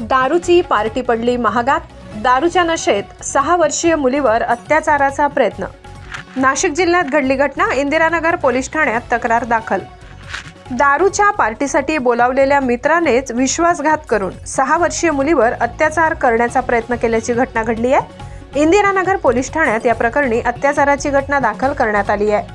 दारूची पार्टी पडली महागात. दारूच्या नशेत सहा वर्षीय मुलीवर अत्याचाराचा प्रयत्न. नाशिक जिल्ह्यात घडली घटना इंदिरानगर पोलीस ठाण्यात तक्रार दाखल. दारूच्या पार्टीसाठी बोलावलेल्या मित्रानेच विश्वासघात करून सहा वर्षीय मुलीवर अत्याचार करण्याचा प्रयत्न केल्याची घटना घडली आहे. इंदिरानगर पोलीस ठाण्यात या प्रकरणी अत्याचाराची घटना दाखल करण्यात आली आहे.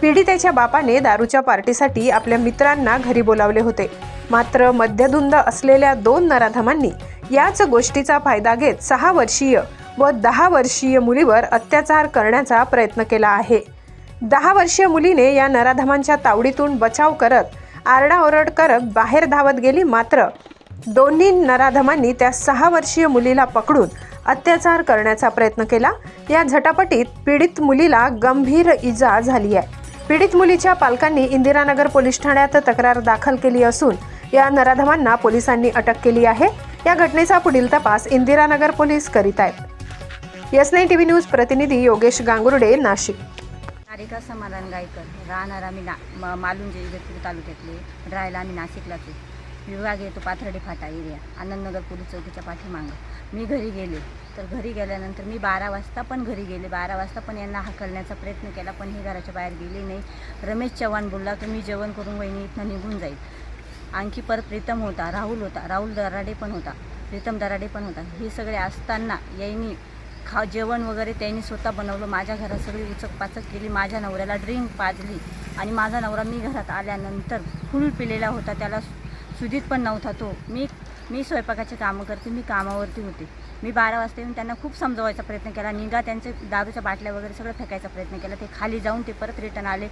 पीडितेच्या बापाने दारूच्या पार्टीसाठी आपल्या मित्रांना घरी बोलावले होते. मात्र मध्यधुंद असलेल्या दोन नराधमांनी याच गोष्टीचा फायदा घेत सहा वर्षीय व दहा वर्षीय मुलीवर अत्याचार करण्याचा प्रयत्न केला आहे. दहा वर्षीय मुलीने या नराधमांच्या तावडीतून बचाव करत आरडाओरड करत बाहेर धावत गेली मात्र दोन्ही नराधमांनी त्या सहा वर्षीय मुलीला पकडून अत्याचार करण्याचा प्रयत्न केला. या झटापटीत पीडित मुलीला गंभीर इजा झाली आहे. पीडित मुलीच्या पालकांनी इंदिरानगर पोलीस ठाण्यात तक्रार दाखल केली असून या नराधमांना पोलिसांनी अटक केली आहे. या घटनेचा पुढील तपास इंदिरानगर पोलीस करीत आहेत. एस नाईन टीव्ही न्यूज प्रतिनिधी योगेश गांगुर्डे नाशिक. नारिका समाधान गायकर राहणार आम्ही ना म- मालुंजे इगतपुरी तालुक्यातले राहायला आम्ही नाशिकलाच विभाग येतो पाथर्डी फाटा एरिया आनंदनगर पोलीस चौकीच्या पाठीमागं. मी घरी गेले तर घरी गेल्यानंतर मी बारा वाजता पण घरी गेले. बारा वाजता पण यांना हाकलण्याचा प्रयत्न केला पण हे घराच्या बाहेर गेले नाही. रमेश चव्हाण बोलला की मी जेवण करून वहिनी इथनं निघून जाईल. आणखी परत प्रीतम होता राहुल होता राहुल दराडे पण होता प्रीतम दराडे पण होता. हे सगळे असताना यांनी खा जेवण वगैरे त्यांनी स्वतः बनवलं. माझ्या घरात सगळी उचक पाचक केली. माझ्या नवऱ्याला ड्रिंक पाजली. आणि माझा नवरा मी घरात आल्यानंतर फुल पिलेला होता. त्याला सुधीत पण नव्हता तो. मी मी स्वयंपाकाचे कामं करते मी कामावरती होते. मी बारा वाजता येऊन त्यांना खूप समजवायचा प्रयत्न केला. निघा त्यांचे दारूच्या बाटल्या वगैरे सगळं फेकायचा प्रयत्न केला. ते खाली जाऊन ते परत रिटर्न आले.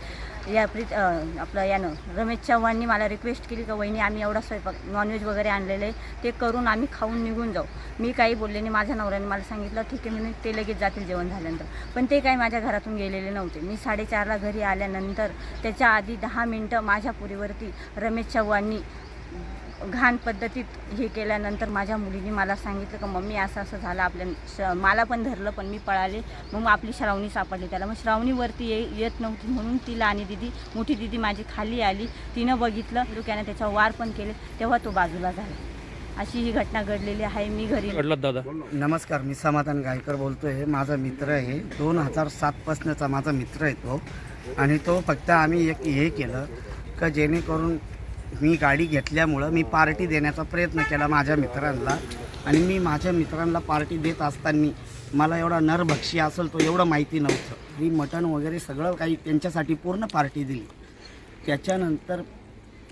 या प्रीत आपलं यानं रमेश चव्हाणनी मला रिक्वेस्ट केली का वहिनी आम्ही एवढा स्वयंपाक नॉनव्हेज वगैरे आणलेलं आहे. ते करून आम्ही खाऊन निघून जाऊ. मी काही बोलले नाही. माझ्या नवऱ्याने मला सांगितलं ठीक आहे म्हणून ते लगेच जातील जेवण झाल्यानंतर. पण ते काही माझ्या घरातून गेलेले नव्हते. मी साडेचारला घरी आल्यानंतर त्याच्या आधी दहा मिनटं माझ्या पुरीवरती रमेश चव्हाणनी घाण पद्धतीत हे केल्यानंतर माझ्या मुलीने मला सांगितलं का मम्मी असं असं झालं. आपल्या श मला पण धरलं पण मी पळाले. मग आपली श्रावणी सापडली त्याला. मग श्रावणीवरती ये येत नव्हती म्हणून तिला आणि दिदी मोठी दिदी माझी खाली आली. तिनं बघितलं रुक्यानं त्याच्यावर वार पण केले. तेव्हा तो बाजूला झाला. अशी ही घटना घडलेली आहे. मी घरी दादा. नमस्कार मी समाधान गायकर बोलतोय. माझा मित्र आहे. दोन हजार सातपासनंचा माझा मित्र आहे तो. आणि तो फक्त आम्ही एक हे केलं का जेणेकरून मी गाडी घेतल्यामुळं मी पार्टी देण्याचा प्रयत्न केला माझ्या मित्रांना. आणि मी माझ्या मित्रांना पार्टी देत असताना मला एवढा नरभक्षी असेल तो एवढं माहिती नव्हतं. मी मटण वगैरे सगळं काही त्यांच्यासाठी पूर्ण पार्टी दिली. त्याच्यानंतर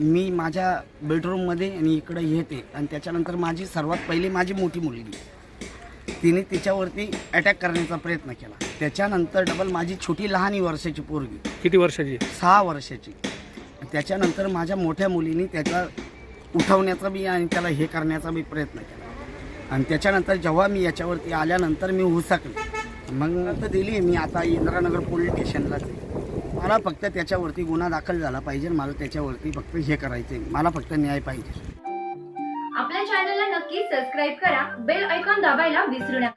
मी माझ्या बेडरूममध्ये आणि इकडं येते आणि त्याच्यानंतर माझी सर्वात पहिली माझी मोठी मुलगी. तिने तिच्यावरती अटॅक करण्याचा प्रयत्न केला. त्याच्यानंतर डबल माझी छोटी लहानी वर्षाची पोरगी. किती वर्षाची? सहा वर्षाची. त्याच्यानंतर माझ्या मोठ्या मुलीने त्याचा उठवण्याचा बी आणि त्याला हे करण्याचा बी प्रयत्न केला. आणि त्याच्यानंतर जेव्हा मी याच्यावरती आल्यानंतर मी हुसकले. मग नंतर दिली मी आता इंदिरानगर पोलीस स्टेशनलाच मला फक्त त्याच्यावरती गुन्हा दाखल झाला पाहिजे. मला त्याच्यावरती फक्त हे करायचं आहे मला फक्त न्याय पाहिजे. आपल्या चॅनलला नक्की सबस्क्राईब करा. बेल ऐकॉन दाबायला विसरू नका.